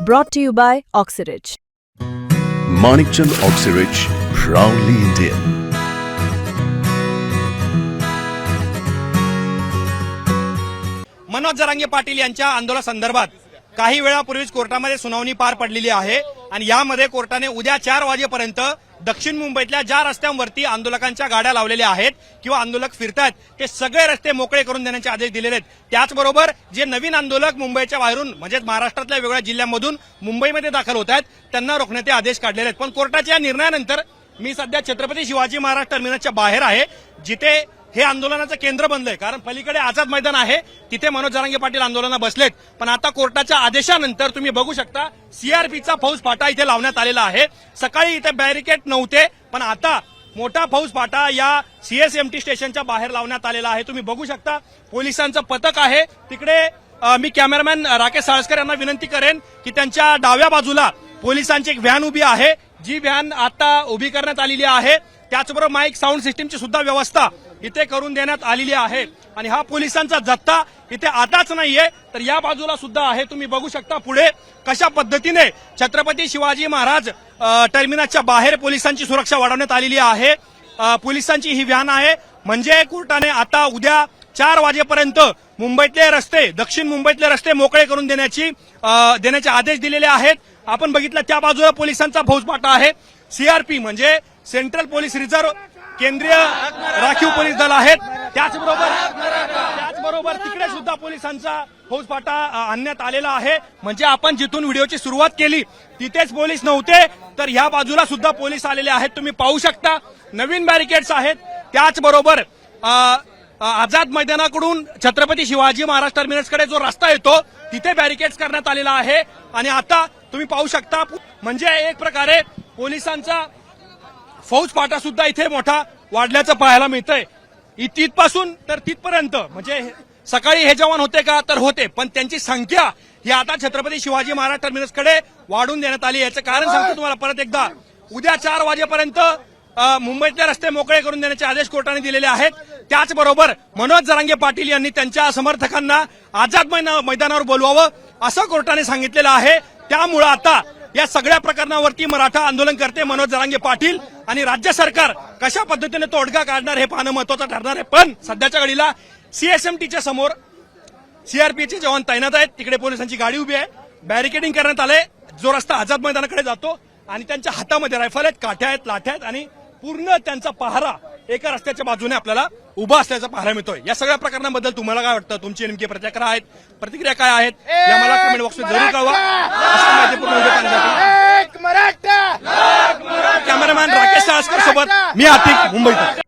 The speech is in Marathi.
Brought to you by Oxyridge. Manikchand Oxyrich, proudly Indian. Manoj Jarange Patil यांच्या आंदोलनासंदर्भात काही वेळापूर्वीच कोर्टामध्ये सुनावणी पार पडलेली आहे आणि यामध्ये कोर्टाने उद्या चार वाजेपर्यंत दक्षिण मुंबईतल्या ज्या रस्त्यांवरती आंदोलकांच्या गाड्या लावलेल्या आहेत किंवा आंदोलक फिरतायत ते सगळे रस्ते मोकळे करून देण्याचे आदेश दिलेले आहेत. त्याचबरोबर जे नवीन आंदोलक मुंबईच्या बाहेरून म्हणजेच महाराष्ट्रातल्या वेगळ्या जिल्ह्यांमधून मुंबईमध्ये दाखल होत आहेत त्यांना रोखण्याचे आदेश काढलेले आहेत. पण कोर्टाच्या या निर्णयानंतर मी सध्या छत्रपती शिवाजी महाराज टर्मिनसच्या बाहेर आहे. जिथे हे आंदोलनाचं केंद्र बनलंय. कारण पलीकडे आझाद मैदान आहे तिथे मनोज जरांगे पाटील आंदोलना बसलेत. पण आता कोर्टाच्या आदेशानंतर तुम्ही बघू शकता सीआरपीचा फौज फाटा इथे लावण्यात आलेला आहे. सकाळी इथे बॅरिकेड नव्हते पण आता मोठा फौज फाटा या सीएसएमटी स्टेशनच्या बाहेर लावण्यात आलेला आहे. तुम्ही बघू शकता पोलिसांचं पथक आहे. तिकडे मी कॅमेरामॅन राकेश साळसकर यांना विनंती करेन की त्यांच्या डाव्या बाजूला पोलिसांची एक व्हॅन उभी आहे. जी व्हॅन आता उभी करण्यात आलेली आहे. त्याचबरोबर माईक साऊंड सिस्टीमची सुद्धा व्यवस्था इथे करून देण्यात आलेली आहे. आणि हा पोलिसांचा जत्ता इथे आताच नाहीये. तर या बाजूला सुद्धा आहे. तुम्ही बघू शकता पुढे कशा पद्धतीने छत्रपती शिवाजी महाराज टर्मिनसच्या बाहेर पोलिसांची सुरक्षा वाढवण्यात आलेली आहे. पोलिसांची ही व्हॅन आहे. म्हणजे कोर्टाने आता उद्या चार वाजेपर्यंत मुंबईतले रस्ते दक्षिण मुंबईतले रस्ते मोकळे करून देण्याची देण्याचे आदेश दिलेले आहेत. आपण बघितलं त्या बाजूला पोलिसांचा फौजपाटा आहे. सीआरपी म्हणजे सेंट्रल पोलीस रिझर्व्ह केंद्रीय राखीव पोलीस दल आहेत. त्याचबरोबर त्याचबरोबर तिकडे सुद्धा पोलिसांचा फौजफाटा आणण्यात आलेला आहे. म्हणजे आपण जिथून व्हिडिओची सुरुवात केली तिथेच पोलीस नव्हते. तर ह्या बाजूला सुद्धा पोलीस आलेले आहेत. तुम्ही पाहू शकता. नवीन बॅरिकेड्स आहेत. त्याचबरोबर आझाद मैदानाकडून छत्रपती शिवाजी महाराज टर्मिनसकडे जो रस्ता येतो तिथे बॅरिकेड्स करण्यात आलेला आहे. आणि आता तुम्ही पाहू शकता म्हणजे एक प्रकारे पोलिसांचा फौज सुद्धा इथे मोठा वाढल्याचं पाहायला मिळतंय. तिथपासून तर तिथपर्यंत. म्हणजे सकाळी हे जवान होते का तर होते. पण त्यांची संख्या ही आता छत्रपती शिवाजी महाराज टर्मिनसकडे वाढून देण्यात आली याचं कारण सांगतो तुम्हाला परत एकदा. उद्या चार वाजेपर्यंत मुंबईतले रस्ते मोकळे करून देण्याचे आदेश कोर्टाने दिलेले आहेत. त्याचबरोबर मनोज जरांगे पाटील यांनी त्यांच्या समर्थकांना आझाद मैदानावर बोलवावं असं कोर्टाने सांगितलेलं आहे. त्यामुळं आता या सगळ्या प्रकरणावरती मराठा आंदोलन करते मनोज जरांगे पाटील आणि राज्य सरकार कशा पद्धतीने तोडगा काढणार हे पाहणं महत्वाचं ठरणार आहे. पण सध्याच्या घडीला सीएसएमटीच्या समोर सीआरपीचे जवान तैनात आहेत. तिकडे पोलिसांची गाडी उभी आहे. बॅरिकेडिंग करण्यात आले जो रस्ता आझाद मैदानाकडे जातो आणि त्यांच्या हातामध्ये रायफल आहेत काठ्या आहेत लाठ्या आहेत आणि पूर्ण त्यांचा पहारा एका रस्त्याच्या बाजूने आपल्याला उभा असल्याचा पाहायला मिळतोय. या सगळ्या प्रकरणाबद्दल तुम्हाला काय वाटतं? तुमची नेमकी प्रतिक्रिया आहेत? प्रतिक्रिया काय आहेत? या मला कमेंट बॉक्समध्ये जरूर कळवा अशा माहितीपूर्ण व्हिडिओ पाहण्यासाठी एक मराठा कॅमेरामॅन राकेश साळसकर सोबत मी आतिक मुंबईत